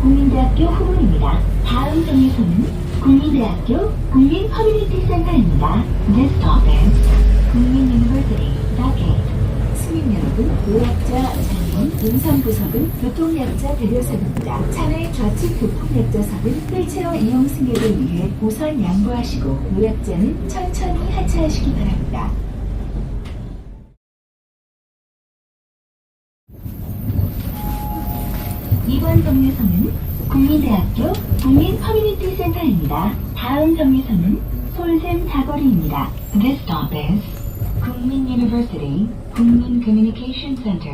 국민대학교 후문입니다. 다음 정류소는 국민대학교 국민 커뮤니티 센터입니다. This stop is 국민 유니버시티 Docket. 승객 여러분, 노약자, 장애인, 임산부석은 교통약자 배려석입니다. 차내 좌측 교통약자석은 휠체어 이용 승객을 위해 우선 양보하시고 노약자는 천천히 하차하시기 바랍니다. 이번 정류소는 국민대학교 국민 커뮤니티 센터입니다. 다음 정류소는 솔샘 사거리입니다. This stop is 국민 유니버시티 국민 커뮤니케이션 센터.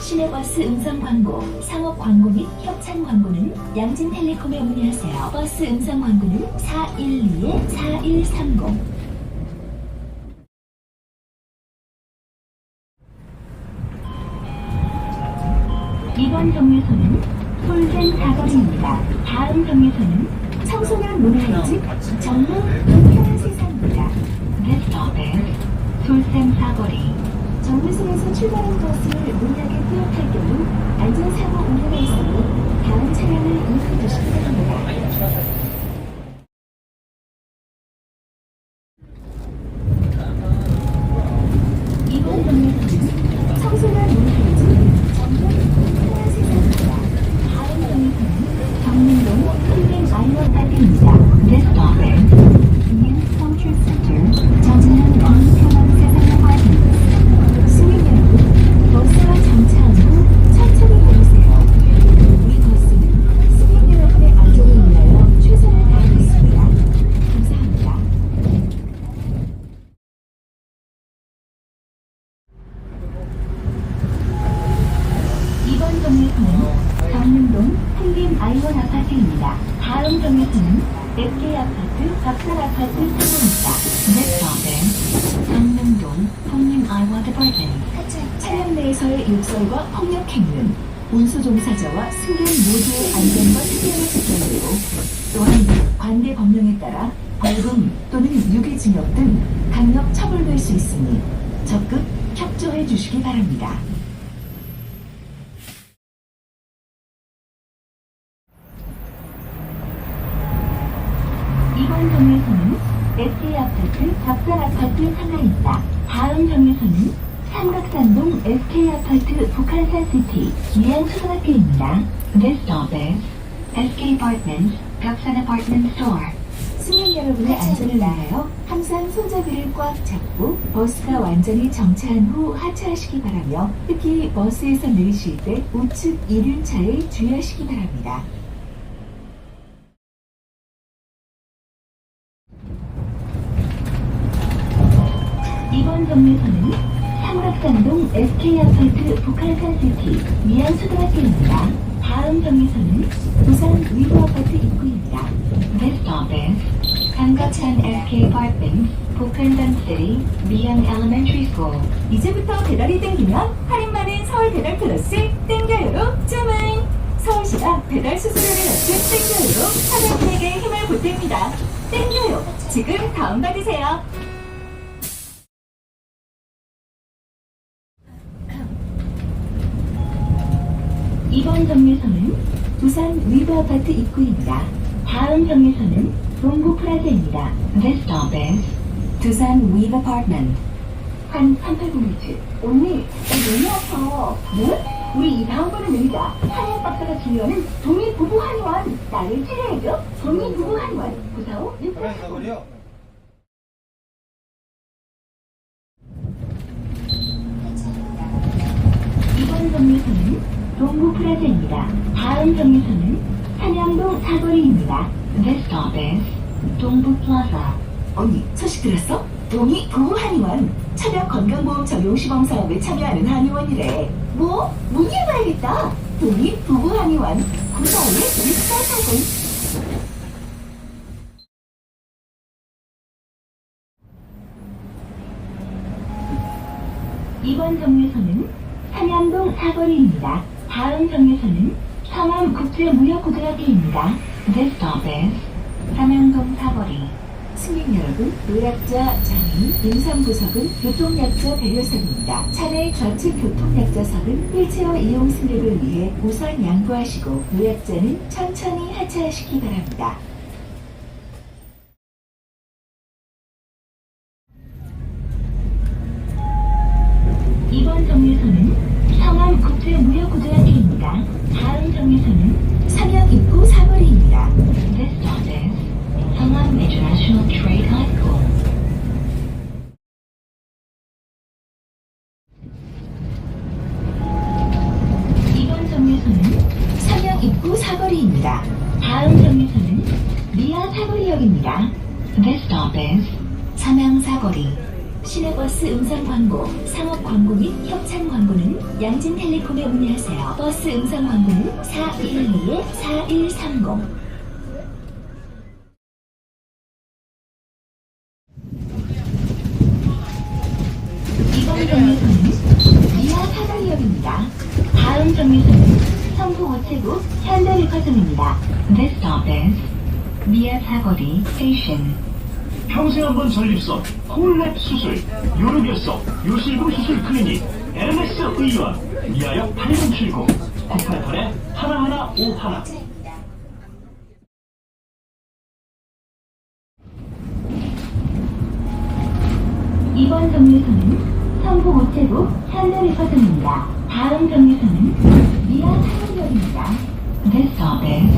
시내버스 음성 광고, 상업 광고 및 협찬 광고는 양진텔레콤에 문의하세요. 버스 음성 광고는 412-4130. 이번 정류소는 솔샘 사거리입니다. 정류소는 청소년 문화의 집, 정문 불편한 세상입니다. Is 솔샘 사거리. 정류소에서 출발한 버스를 문짝에 투입할 경우 안전사고 우려가 있으니 다음 차량을 이용해 주시기 바랍니다. 이번 정류소는 청소년 문화의 집, 정문 불편한 세상입니다. 다음 정류소는 정릉동 힐링 아이원 파크입니다. This stop is New Culture Center, 정릉동 평원 세상 파크. 승객 여러분, 버스와 정차한 후 천천히 걸으세요. 우리 버스는 승객 여러분의 안전을 위하여 최선을 다하겠습니다. 감사합니다. 이번 정류소는 정릉동 힐링 아이원 아파트입니다. 다음 정류소는 SK 아파트, 박산 아파트 상호입니다. This stop is 정릉동 힐링 아이원 디파트먼트. 차량 내에서의 욕설과 폭력 행위는 운수 종사자와 승객 모두의 안전과 생명을 지켜내고 또한 관대 법령에 따라 벌금 또는 유기징역 등 강력 처벌될 수 있으니 적극 협조해 주시기 바랍니다. 이번 정류소는 SK 아파트, 박산 아파트 상하입니다. 다음 정류소는 삼각산동 SK 아파트 북한산 시티 기안 초등학교입니다. This stop is SK Apartments, 벽산 Apartment Store. 승객 여러분의 안전을 위하여 항상 손잡이를 꽉 잡고 버스가 완전히 정차한 후 하차하시기 바라며 특히 버스에서 내리실 때 우측 1륜차에 주의하시기 바랍니다. 이번 정류소는 삼각산동 SK 아파트 북한산 시티 미안 초등학교입니다. 다음 정류소는 부산 위브 아파트 입구입니다. This stop is 삼각산 SK Apartments, 북한산 City, 미양 Elementary. 이제부터 배달이 땡기면 할인 많은 서울 배달 플러스 땡겨요로 주문! 서울시가 배달 수수료를 낮춘 땡겨요로 사장님에게 힘을 보탭니다. 땡겨요! 지금 다운 받으세요. 정류소는 부산 위브 아파트 입구입니다. 다음 정류소는 동구 프라자입니다. This stop is 두산 위브 아파트먼트 한 380m. 언니, 나 너무 아파. 뭐? 우리 이 다음번에 내리자. 한약 박사가 진료하는 동일 부부 한의원. 나를 체려해줘. 동일 부부 한의원. 945 그런 사거리요? 다. 다음 정류소는 삼양동 사거리입니다. This stop is 동부 플라자. 언니 소식 들었어? 동이 부부 한의원 차벽 건강보험 적용 시범 사업에 참여하는 한의원이래 뭐? 문의해봐야겠다 동이 부부 한의원 941 6440 이번 정류소는 삼양동 사거리입니다. 다음 정류소는 성암 국제무역고등학교입니다. This stop is 삼양동 사거리. 승객 여러분, 노약자, 장애인, 임산부석은 교통약자 배려석입니다. 차내 좌측 교통약자석은 휠체어 이용 승객을 위해 우선 양보하시고 노약자는 천천히 하차하시기 바랍니다. 이번 정류소는 삼양 입구 사거리입니다. 다음 정류소는 미아 사거리역입니다. This stop 사거리. 시내버스 음성 광고, 상업 광고 및 협찬 광고는 양진텔레콤에 문의하세요. 버스 음성 광고는 412-4130. 다음 정류소는 성북 우체국 현대백화점입니다. This stop is 미아 사거리 스테이션. 평생 한 번 전립선, 콜랩 수술, 요르결석, 요실금 수술 클리닉, MS 의원, 미아역 8070, 988에 하나하나 오하나. 이번 정류소는 성북 우체국 현대백화점입니다. 다음 정류소는 미아 사거리역입니다. This stop is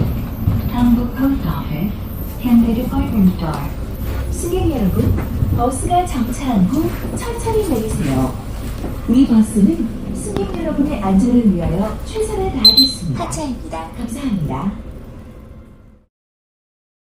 성북 Post Office 현대 Department Store. 승객 여러분, 버스가 정차한 후 천천히 내리세요. 우리 버스는 승객 여러분의 안전을 위하여 최선을 다하겠습니다. 하차입니다. 감사합니다.